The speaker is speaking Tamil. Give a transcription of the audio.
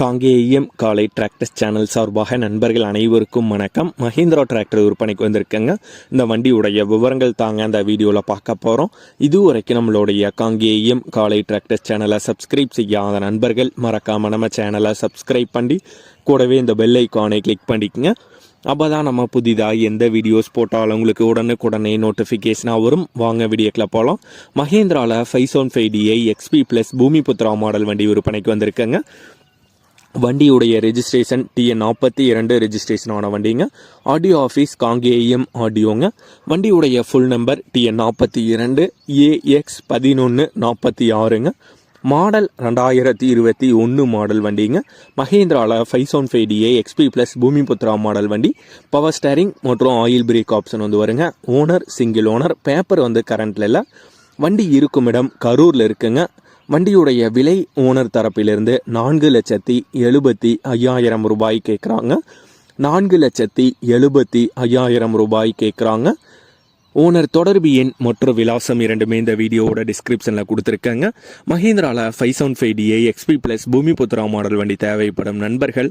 காங்கேயம் காலை டிராக்டர்ஸ் சேனல் சார்பாக நண்பர்கள் அனைவருக்கும் வணக்கம். மஹிந்திரா டிராக்டர் விற்பனைக்கு வந்திருக்கேங்க. இந்த வண்டியுடைய விவரங்கள் தாங்க அந்த வீடியோவில் பார்க்க போகிறோம் இதுவரைக்கும் நம்மளுடைய காங்கேயம் காலை டிராக்டர்ஸ் சேனலை சப்ஸ்கிரைப் செய்யாத நண்பர்கள் மறக்காம நம்ம சேனலை சப்ஸ்கிரைப் பண்ணி கூடவே இந்த பெல் ஐக்கானை கிளிக் பண்ணிக்கங்க. அப்போ தான் நம்ம புதிதாக எந்த வீடியோஸ் போட்டாலும் உங்களுக்கு உடனுக்குடனே நோட்டிஃபிகேஷனாக வரும். வாங்க வீடியோக்கில் போகலாம் மஹேந்திராவில் five seven five DI XP plus Bhoomiputra model வண்டி விற்பனைக்கு வந்திருக்கேங்க. வண்டியுடைய ரெஜிஸ்ட்ரேஷன் டிஎன் நாற்பத்தி இரண்டு ரெஜிஸ்ட்ரேஷன் ஆன வண்டிங்க. ஆடியோ ஆஃபீஸ் காங்கேயம் ஆடியோங்க. வண்டியுடைய ஃபுல் நம்பர் டிஎன் நாற்பத்தி இரண்டு ஏஎக்ஸ் பதினொன்று நாற்பத்தி ஆறுங்க. மாடல் ரெண்டாயிரத்தி இருபத்தி ஒன்று மாடல் வண்டிங்க. மஹேந்திராவில் five seven five DI XP plus Bhoomiputra model வண்டி. பவர் ஸ்டேரிங் மற்றும் ஆயில் பிரேக் ஆப்ஷன் வந்து வருங்க. ஓனர் சிங்கிள் ஓனர் பேப்பர் வந்து கரண்ட்ல இல்லை. வண்டி இருக்கும் இடம் கரூரில் இருக்குங்க. வண்டியுடைய விலை ஓனர் தரப்பிலிருந்து நான்கு லட்சத்தி எழுபத்தி ஐயாயிரம் ரூபாய் கேட்குறாங்க. நான்கு லட்சத்தி எழுபத்தி ஐயாயிரம் ரூபாய் கேட்குறாங்க. ஓனர் தொடர்பு எண் மற்றும் விலாசம் இரண்டுமே இந்த வீடியோவோட டிஸ்கிரிப்ஷனில் கொடுத்துருக்கேங்க. மஹேந்திராவில் five seven five DI XP plus Bhoomiputra model வண்டி தேவைப்படும் நண்பர்கள்